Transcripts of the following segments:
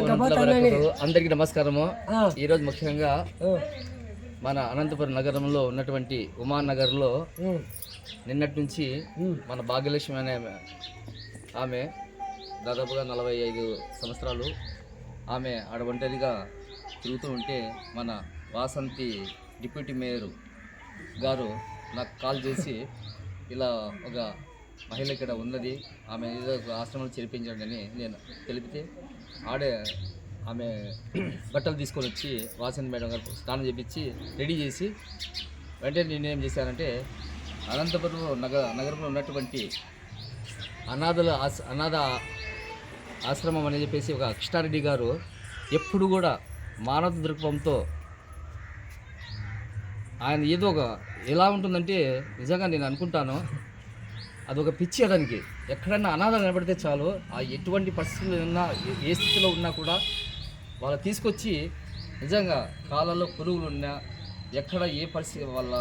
అందరికి నమస్కారము. ఆ. ఈరోజు ముఖ్యంగా మన అనంతపురం నగరంలో ఉన్నటువంటి ఉమానగర్లో నిన్నటి నుంచి మన భాగ్యలక్ష్మి అనే ఆమె- దాదాపుగా నలభై ఐదు సంవత్సరాలు ఆమె ఆడ ఒంటరిగా తిరుగుతూ ఉంటే మన వాసంతి డిప్యూటీ మేయర్ గారు నాకు కాల్ చేసి ఇలా ఒక మహిళ ఇక్కడ ఉన్నది. ఆమె ఏదో ఆశ్రమంలో చేర్పించండి నేను తెలిపితే ఆడే ఆమె బట్టలు తీసుకొని వచ్చి వాసంతి మేడం గారు స్నానం చేపించి రెడీ చేసి వెంటనే నేను ఏం చేశానంటే అనంతపురం నగ నగరంలో ఉన్నటువంటి అనాథల ఆశ అనాథ ఆశ్రమం అని చెప్పేసి ఒక కృష్ణారెడ్డి గారు ఎప్పుడు కూడా మానవ దృక్పథంతో ఆయన ఏదో ఒక ఎలా ఉంటుందంటే నిజంగా నేను అనుకుంటాను. అదొక పిచ్చి అతనికి. ఎక్కడన్నా అనాథ నిలబడితే చాలు ఆ ఎటువంటి పరిస్థితులు ఉన్నా ఏ- స్థితిలో ఉన్నా కూడా వాళ్ళు తీసుకొచ్చి నిజంగా కాళ్ళలో పురుగులు ఉన్నా ఎక్కడ ఏ పరిస్థితి వాళ్ళ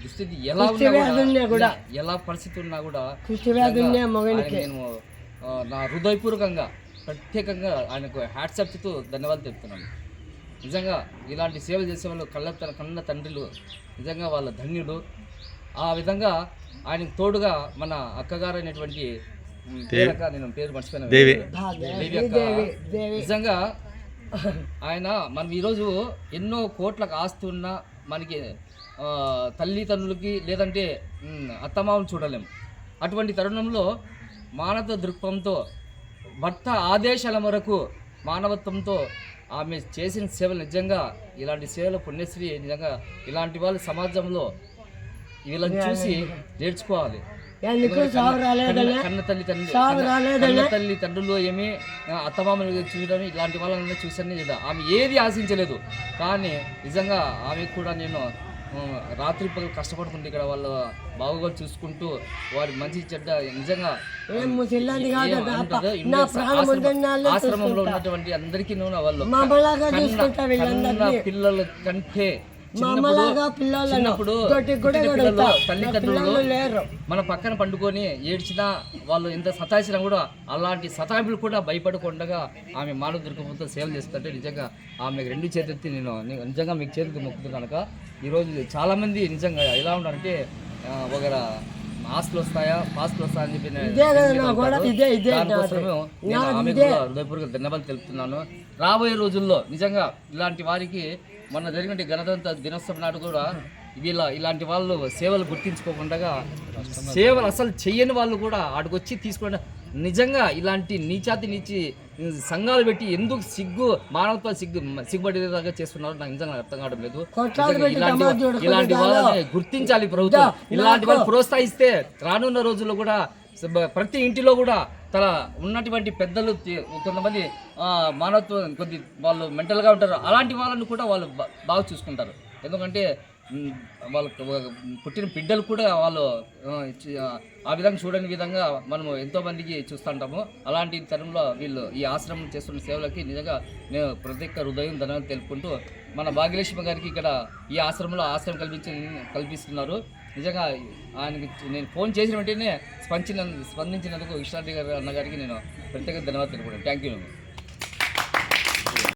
దుస్థితి ఎలా ఉన్నా కూడా. ఎలా పరిస్థితి ఉన్నా కూడా నేను నా హృదయపూర్వకంగా ప్రత్యేకంగా ఆయనకు హ్యాట్సప్ చెప్తూ ధన్యవాదాలు చెప్తున్నాను నిజంగా ఇలాంటి సేవలు చేసే వాళ్ళు కళ్ళ కన్న తండ్రులు నిజంగా వాళ్ళ ధన్యులు. ఆ విధంగా ఆయనకు తోడుగా మన అక్కగారు అయినటువంటి పేరక్క నేను పేరు మర్చిపోయినా దేవి. అక్క. దేవి దేవి. నిజంగా ఆయన మనం ఈరోజు ఎన్నో కోట్లకు ఆస్తి ఉన్నా మనకి తల్లిదండ్రులకి లేదంటే ఉమ్, అత్తమామను చూడలేం. అటువంటి తరుణంలో మానవ దృక్పథంతో భర్త ఆదేశాల మేరకు మానవత్వంతో ఆమె చేసిన సేవలు నిజంగా ఇలాంటి సేవలు పుణ్యశ్రీ నిజంగా ఇలాంటి వాళ్ళు సమాజంలో వీళ్ళని చూసి నేర్చుకోవాలి. కన్న- తల్లి కన్న- తల్లి తండ్రులు ఏమి అత్తమామలు చూడడం ఇలాంటి వాళ్ళని చూసాను లేదా? ఆమె ఏది ఆశించలేదు. కానీ నిజంగా ఆమె కూడా నేను రాత్రి పగలు కష్టపడుతుంది ఇక్కడ వాళ్ళ బాగుగా చూసుకుంటూ వారి మంచి చెడ్డ నిజంగా ఆశ్రమంలో ఉన్నటువంటి అందరికీ నూనె వాళ్ళు పిల్లల కంటే చిన్నప్పుడు. పిల్లలు తల్లిదండ్రులు మన పక్కన పండుకొని ఏడ్చినా వాళ్ళు ఎంత సతాయించినా కూడా అలాంటి సతాయింపులు కూడా భయపడకుండా ఆమె మానవ దుర్గంతో సేవలు చేస్తుంటే నిజంగా ఆమెకు రెండు చేతులెత్తి నేను నిజంగా మీకు చేతులు మొక్కుతున్నాను కనుక ఈరోజు చాలామంది నిజంగా ఎలా ఉన్నారంటే ఒక ఆస్తులు వస్తాయా? పాస్తులు వస్తాయా అని చెప్పి హృదయపూర్వక ధన్యవాదాలు తెలుపుతున్నాను. రాబోయే రోజుల్లో నిజంగా ఇలాంటి వారికి మొన్న జరిగిన గణతంత్ర దినోత్సవం నాడు కూడా వీళ్ళ ఇలాంటి వాళ్ళు సేవలు గుర్తించుకోకుండా సేవలు అసలు చెయ్యని వాళ్ళు కూడా ఆడికొచ్చి తీసుకుంటే నిజంగా ఇలాంటి నీచాతి నీచి సంఘాలు పెట్టి ఎందుకు సిగ్గు మానవత్వ సిగ్గు సిగ్గుపడేలాగా చేస్తున్నారో నాకు నిజంగా అర్థం కావడం లేదు. ఇలాంటి ఇలాంటి వాళ్ళని గుర్తించాలి ప్రభుత్వం. ఇలాంటి వాళ్ళు ప్రోత్సహిస్తే రానున్న రోజుల్లో కూడా ప్రతి ఇంటిలో కూడా తన ఉన్నటువంటి పెద్దలు కొంతమంది మానవత్వం కొద్ది వాళ్ళు మెంటల్గా ఉంటారు. అలాంటి వాళ్ళని కూడా వాళ్ళు బాగా చూసుకుంటారు. ఎందుకంటే వాళ్ళ పుట్టిన బిడ్డలు కూడా వాళ్ళు ఆ, విధంగా చూడని విధంగా మనము ఎంతోమందికి చూస్తుంటాము. అలాంటి తరంలో వీళ్ళు ఈ ఆశ్రమం చేస్తున్న సేవలకి నిజంగా నేను ప్రత్యేక హృదయం ధన్యవాదాలు తెలుపుకుంటూ మన భాగ్యలక్ష్మి గారికి ఇక్కడ ఈ ఆశ్రమంలో ఆశ్రమం కల్పించి కల్పిస్తున్నారు. నిజంగా ఆయనకి నేను ఫోన్ చేసిన వెంటనే స్పందించిన స్పందించినందుకు విశ్రాంతి గారు అన్న గారికి నేను ప్రత్యేక ధన్యవాదాలు తెలుపుకుంటాను థ్యాంక్ యూ